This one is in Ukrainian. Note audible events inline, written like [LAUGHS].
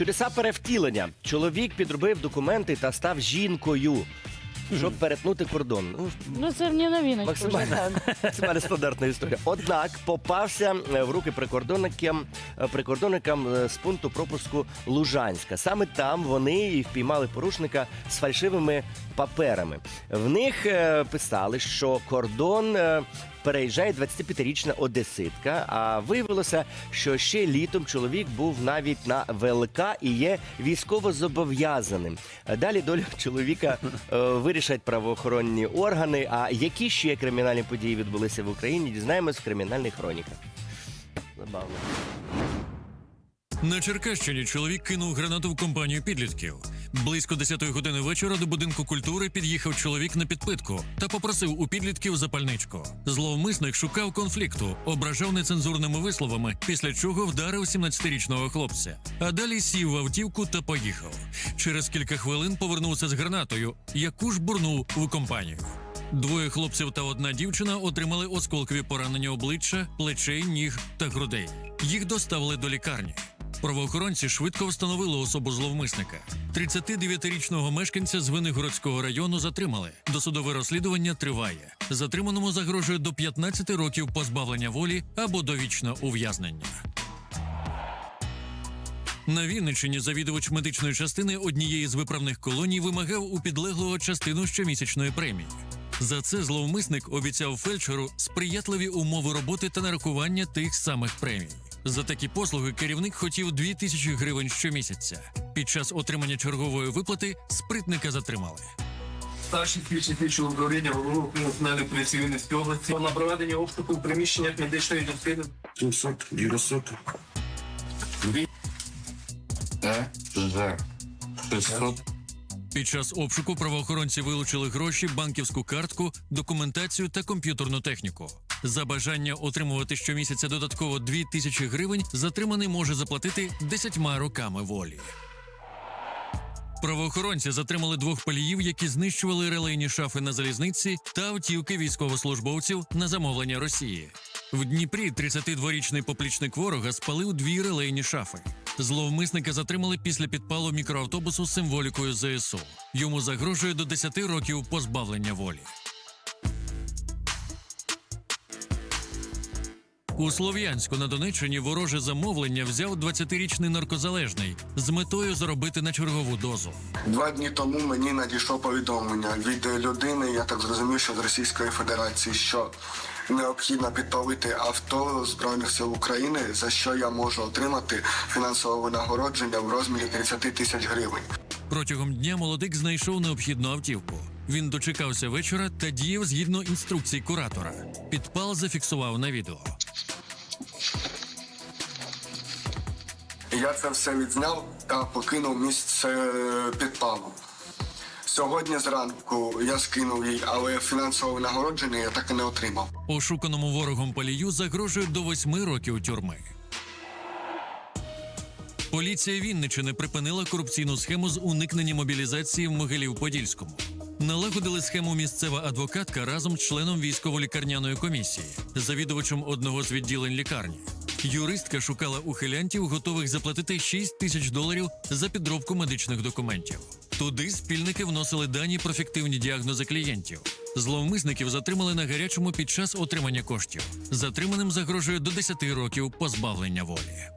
Чудеса перевтілення. Чоловік підробив документи та став жінкою, щоб перетнути кордон. Ну, Ну це мені новиночка. вже Максимально. так. [LAUGHS] Це мене стандартна історія. Однак попався е, в руки прикордонникам, е, прикордонникам е, з пункту пропуску Лужанська. Саме там вони і впіймали порушника з фальшивими паперами. В них е, писали, що кордон. е, Переїжджає 25-річна одеситка. А виявилося, що ще літом чоловік був навіть на ВЛК і є військово зобов'язаним. Далі долю чоловіка е, вирішать правоохоронні органи. А які ще кримінальні події відбулися в Україні? Дізнаємось в кримінальних хроніках. Забавно. На Черкащині чоловік кинув гранату в компанію підлітків. Близько 10 години вечора до будинку культури під'їхав чоловік на підпитку та попросив у підлітків запальничку. Зловмисник шукав конфлікту, ображав нецензурними висловами, після чого вдарив 17-річного хлопця. А далі сів в автівку та поїхав. Через кілька хвилин повернувся з гранатою, яку ж бурнув у компанію. Двоє хлопців та одна дівчина отримали осколкові поранення обличчя, плечей, ніг та грудей. Їх доставили до лікарні. Правоохоронці швидко встановили особу зловмисника. 39-річного мешканця з Винигородського району затримали. Досудове розслідування триває. Затриманому загрожує до 15 років позбавлення волі або довічне ув'язнення. На Вінниччині завідувач медичної частини однієї з виправних колоній вимагав у підлеглого частину щомісячної премії. За це зловмисник обіцяв фельдшеру сприятливі умови роботи та нарахування тих самих премій. За такі послуги керівник хотів 2 тисячі гривень щомісяця. Під час отримання чергової виплати спритника затримали. Старший слідчий слідчого управління головного національної поліції Вінницької області на проведення обшуку в приміщеннях медичної частини 700, 900. Е, 600. Під час обшуку правоохоронці вилучили гроші, банківську картку, документацію та комп'ютерну техніку. За бажання отримувати щомісяця додатково 2 тисячі гривень затриманий може заплатити 10 роками волі. Правоохоронці затримали двох паліїв, які знищували релейні шафи на залізниці та автівки військовослужбовців на замовлення Росії. В Дніпрі 32-річний поплічник ворога спалив дві релейні шафи. Зловмисника затримали після підпалу мікроавтобусу з символікою ЗСУ. Йому загрожує до 10 років позбавлення волі. У Слов'янську на Донеччині вороже замовлення взяв 20-річний наркозалежний з метою заробити на чергову дозу. Два дні тому мені надійшло повідомлення від людини, я так зрозумів, що з Російської Федерації, що необхідно підпалити авто Збройних сил України, за що я можу отримати фінансове винагородження в розмірі 30 тисяч гривень. Протягом дня молодик знайшов необхідну автівку. Він дочекався вечора та діяв згідно інструкцій куратора. Підпал зафіксував на відео. Я це все відзняв та покинув місце підпалу. Сьогодні зранку я скинув їй, але фінансове винагородження я так і не отримав. Ошуканому ворогом палію загрожує до восьми років тюрми. Поліція Вінничини припинила корупційну схему з уникнення мобілізації в Могилів-Подільському. Налагодили схему місцева адвокатка разом з членом військово-лікарняної комісії, завідувачем одного з відділень лікарні. Юристка шукала ухилянтів, готових заплатити 6 тисяч доларів за підробку медичних документів. Туди спільники вносили дані про фіктивні діагнози клієнтів. Зловмисників затримали на гарячому під час отримання коштів. Затриманим загрожує до 10 років позбавлення волі.